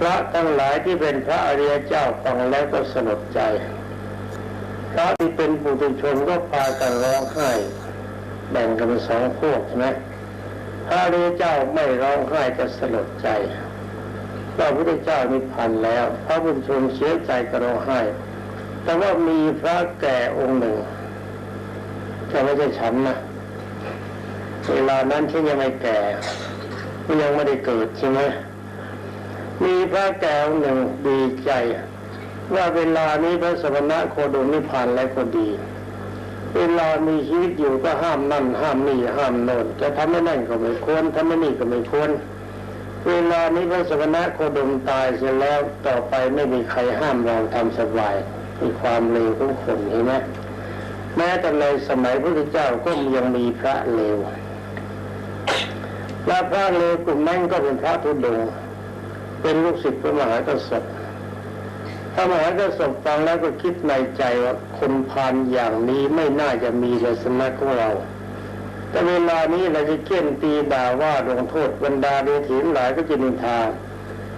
พระทั้งหลายที่เป็นพระอริยเจ้าฟังแล้วก็สลดใจ พระที่เป็นปุถุชนก็พากันร้องไห้แบ่งกันเป็นสองพวกใช่ไหมพระอริยเจ้าไม่ร้องไห้ก็สลดใจพระพุทธเจ้านิพพานแล้ว พระบุญชนเสียใจก็ร้องไห้ แต่ว่ามีพระแก่องค์หนึ่งจะไม่ใช่ฉันนะเวลานั้นฉันยังไม่แก่ยังไม่ได้เกิดใช่ไหม มีพระแก้วหนึ่งดีใจ ว่าเวลานี้พระสมณะโคดมนิพพานแล้วก็ดี เวลามีชีวิตอยู่ก็ห้ามนั่นห้ามนี่ห้ามโน่นจะทำไม่นั่นก็ไม่ควรทำไม่นี่ก็ไม่ควรเวลานี้พระสมณะโคดมตายเสร็จแล้วต่อไปไม่มีใครห้ามเราทำสบายมีความเลวของคนเห็นไหมแม้แต่ในสมัยพระพุทธเจ้าก็ยังมีพระเลวและพระเลวกลุ่มนั้นก็เป็นพระทุดง เป็นลูกศิษย์พระมหากษัตริย์พระมหากษัตริย์ฟังแล้วก็คิดในใจว่าคนพานอย่างนี้ไม่น่าจะมีในสำนักของเรา แต่เวลานี้เราจะเกี้ยนตีด่าว่าลงโทษบรรดาเดถีนหลายก็จะนินทา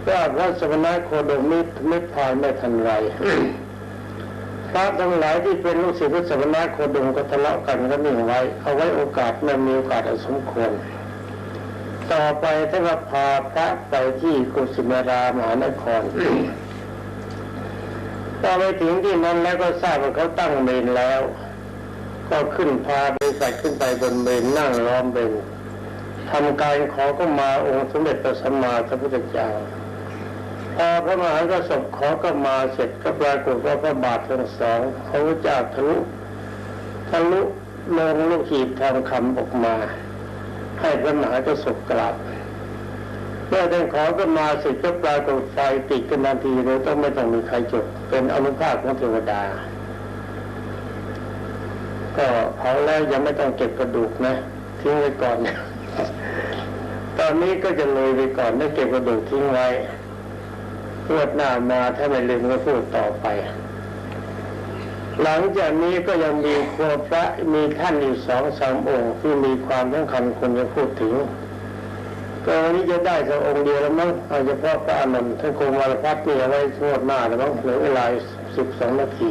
ว่าพระสมณะโคดมนิไม่พานไม่ทันไรพระทั้งหลายที่เป็นลูกศิษย์พระสมณะโคดมก็ทะเลาะกันก็นิ่งไว้ เอาไว้โอกาสไม่มีโอกาสอสมควร ต่อไปท่านก็พาพระไปที่กุสิมารามหานครพอไปถึงที่นั้นแล้วก็ทราบว่าเขาตั้งเมนแล้ว ก็ขึ้นพาบริษัทขึ้นไปบนเมนนั่งล้อมเมนทำการขอก็มาองค์สมเด็จพระสัมมาสัมพุทธเจ้าพอพระมหากษัตริย์ขอก็มาเสร็จก็ปรากฏว่าพระบาททั้งสองเขาจะทะลุทะลุลงลูกหีบทองคำออกมา ให้พระมหากษัตริย์กราบเมื่อท่านขอก็มาเสร็จก็ปรากฏไฟติดกันทันทีเลยต้องไม่ต้องมีใครจุดเป็นอนุภาพของเทวดา ก็เผาแล้วยังไม่ต้องเก็บกระดูกนะทิ้งไว้ก่อน ตอนนี้ก็จะเลยไปก่อนได้เก็บกระดูกทิ้งไว้พวดหน้ามาถ้าไม่ลืมก็พูดต่อไป หลังจากนี้ก็ยังมีครัวพระมีท่านอยู่สองสามองค์ที่มีความสำคัญคนจะพูดถึงก็วันนี้จะได้สักองค์เดียวแล้วมั้งอาเฉพาะพระอานนท์ท่านคงวรพัฒน์นี่อาไว้ทวดหน้าแล้วมั้งเหลือเวลาสิบสองนาที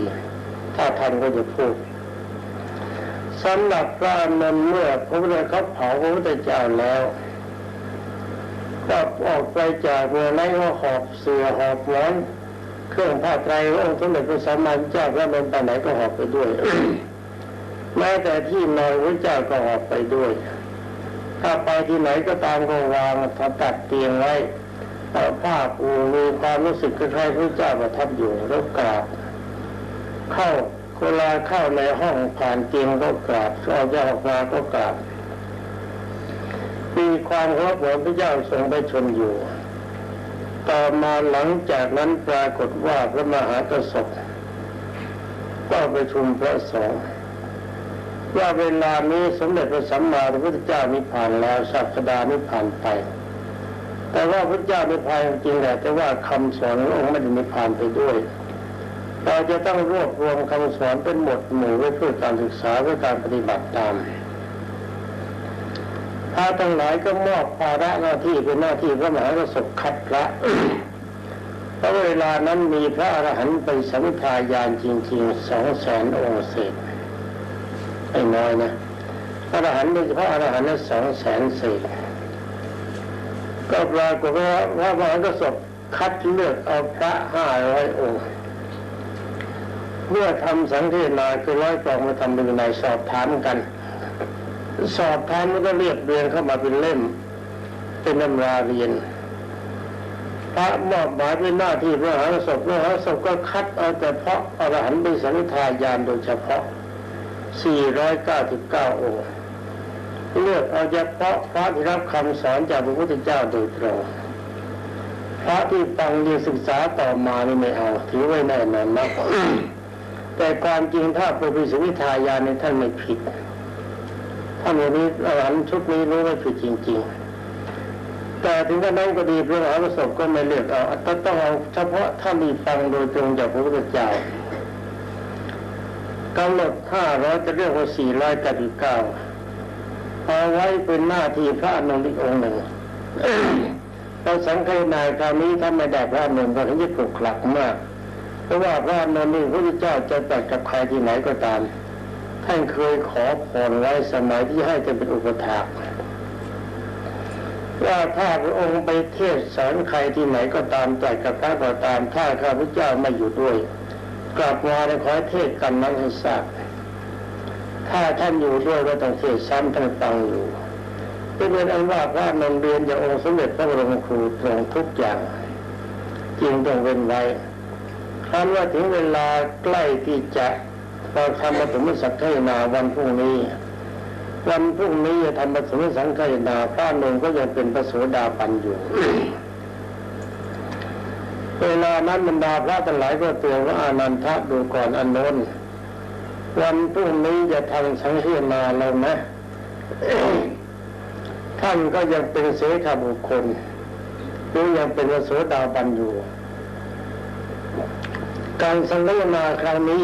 ถ้าทันก็จะพูดสำหรับพระอานนท์เมื่อพระพุทธเขาเผาพระพุทธเจ้าแล้วก็ออกไปจากเมืองนั้นก็หอบเสือหอบหมอน เครื่องผ้าไตรองค์สมเด็จพระสัมมาสัมพุทธเจ้าพระนนท์ไปไหนก็หอบไปด้วยแม้แต่ที่นอนพระเจ้าก็หอบไปด้วย ถ้าไปที่ไหนก็ตามก็วางตัดเตียงไว้เอาผ้าปูมีความรู้สึกคล้ายๆพระเจ้าประทับอยู่แล้วกราบเข้าเวลาเข้าในห้องผ่านเตียงก็กราบออกจากออกมาก็กราบมีความเคารพเหมือนพระเจ้าทรงไปชนอยู่ ต่อมาหลังจากนั้นปรากฏว่าพระมหากษัตริย์ก็ไปชุมพระสงฆ์ว่าเวลานี้สมเด็จพระสัมมาสัมพุทธเจ้านิพพานแล้วศาสดานิพพานไป แต่ว่าพระเจ้านิพพานจริงแหละแต่ว่าคำสอนขององค์ไม่ได้นิพพานไปด้วยเราจะต้องรวบรวมคำสอนเป็นหมวดหมู่ไว้เพื่อการศึกษาเพื่อการปฏิบัติตาม พระทั้งหลายก็มอบภาระหน้าที่เป็นหน้าที่พระมหากษัตริย์คัดพระเพราะเวลานั้นมีพระอรหันต์ไปสัมภายานจริงๆสองแสนองค์เศษไม่น้อยนะพระอรหันต์โดยเฉพาะอรหันต์นั้นสองแสนเศษก็ปรากฏว่าพระมหากษัตริย์คัดเลือกเอาพระห้าร้อยองค์เมื่อทำสังเทศนาคือร้อยกองมาทำเป็นในสอบถามกัน สอบถามแล้วก็เรียบเรียงเข้ามาเป็นเล่ม เป็นตำราเรียนพระมอบหมายเป็นหน้าที่พระหากษัตริย์พระหากษัตริย์ก็คัดเอาแต่เพาะอรหันต์เป็นสังฆายานโดยเฉพาะ 499 องค์ เลือกเอาเฉพาะพระที่รับคำสอนจากพระพุทธเจ้าโดยตรง พระที่ฟังเรียนศึกษาต่อมานี่ไม่เอา ถือไว้แน่นอนนะแต่ความจริงถ้าพระพิสุวิทายานในท่านไม่ผิด ท่านวันนี้อรหันต์ชุดนี้รู้ว่าผิดจริง ๆ แต่ถึงกระนั้นก็ดีพระมหากษัตริย์ก็ไม่เลือกเอาแต่ต้องเอาเฉพาะท่านที่ฟังโดยตรงจากพระพุทธเจ้ากำหนดห้าร้อยจะเรียกว่าสี่ร้อยเก้าสิบเก้าเอาไว้เป็นหน้าที่พระอนุริองค์หนึ่งพเราสังเกตนายคราวนี้ถ้าไม่ได้พระนนท์ก็ถึงจะปลุกหลักมาก เพราะว่าพระนนท์นี่พระพุทธเจ้าจะตัดกับใครที่ไหนก็ตาม ท่านเคยขอพรไว้สมัยที่ให้จะเป็นอุปถากว่าถ้าพระองค์ไปเทศสอนใครที่ไหนก็ตามตรัสกับพระก็ตามถ้าข้าพเจ้าไม่อยู่ด้วย กลับมาแล้วขอให้เทศกันนั้นให้ทราบถ้าท่านอยู่ด้วยก็ต้องเทศซ้ำท่านฟังอยู่เป็นเหมือนอันว่าพระนนเรียนจากองค์สมเด็จพระบรมครูตรงทุกอย่างจึงต้องเว้นไว้ครั้นว่าถึงเวลาใกล้ที่จะ เราทำปฐมสังฆนาวันพรุ่งนี้ วันพรุ่งนี้จะทำปฐมสังฆนาพระนนท์ก็ยังเป็นพระโสดาบันอยู่เวลานั้นบรรดาพระทั้งหลายก็เตือนว่าอานันทะดูก่อนอนนนท์วันพรุ่งนี้จะทำสังฆนาแล้วนะท่านก็ยังเป็นเสขบุคคลหรือยังเป็นพระโสดาบันอยู่ การสังฆนาครั้งนี้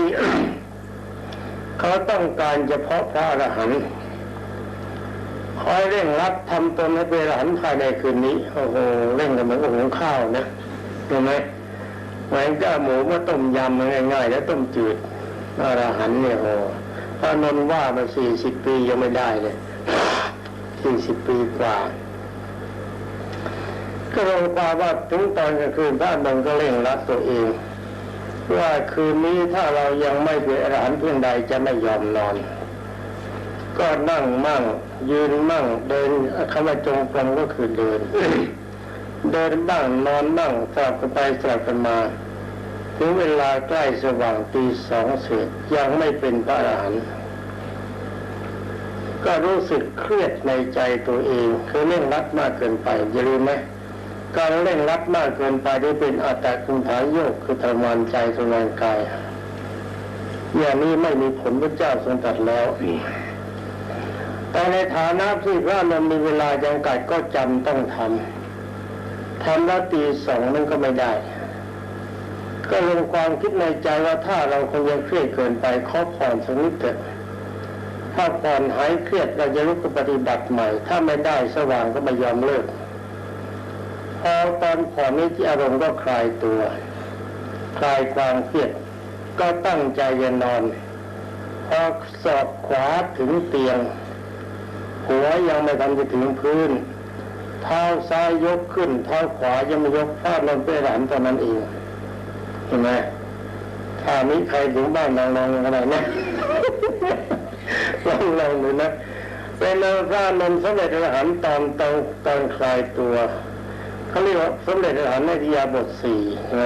เขาต้องการเฉพาะพระอรหันต์คอยเร่งรัดทำตนให้เป็นอรหันต์ภายในคืนนี้โอ้โหเร่งกันเหมือนกับหุงข้าวนะเห็นไหมเหมือนกับหมูมาต้มยำมันง่ายๆ แล้วต้มจืดอรหันต์เนี่ยโอ้พระนนว่ามาสี่สิบปียังไม่ได้เลยสี่สิบปีกว่าก็ลงความว่าถึงตอนกลางคืนพระนนก็เร่งรัดตัวเอง ว่าคืนนี้ถ้าเรายังไม่เป็นอรหันต์เพียงใดจะไม่ยอมนอน ก็นั่งมั่ง ยืนมั่ง เดินคำว่าจงกรมก็คือเดิน เดินบ้างนอนบ้างสลับกันไปสลับกันมาถึงเวลาใกล้สว่างตีสองเศษยังไม่เป็นพระอรหันต์ก็รู้สึกเครียดในใจตัวเองคือเร่งรัดมากเกินไปอย่าลืมไหม การเร่งรัดมากเกินไปได้เป็นอัตตคุมฐานโยกคือทรมานใจทรมานกาย อย่างนี้ไม่มีผลพระเจ้าทรงตรัดแล้ว แต่ในฐานะที่พระนนท์มีเวลาจำกัดก็จำต้องทำทำแล้วตีสองนั้นก็ไม่ได้ ก็ลงความคิดในใจว่าถ้าเราคงยังเครียดเกินไปขอผ่อนสักนิดเถอะถ้าผ่อนหายเครียดเราจะลุกปฏิบัติใหม่ ถ้าไม่ได้สว่างก็ไม่ยอมเลิก พอตอนผ่อนนี้ที่อารมณ์ก็คลายตัว คลายความเครียดก็ตั้งใจจะนอน พอสอบขวาถึงเตียง หัวยังไม่ทันจะถึงพื้น เท้าซ้ายยกขึ้น เท้าขวายังไม่ยกพลาดลงไปหลันตอนนั้นเองเห็นไหมถ้ามีใครถึงบ้านลองลองกันหน่อยนะลองลองดูนะเป็นพระนนท์สำเร็จอรหันต์ตอนตอนตอนคลายตัว เขาเรียกว่าสมเด็จอรหันต์ในทิยาบทสี่ใช่ไหม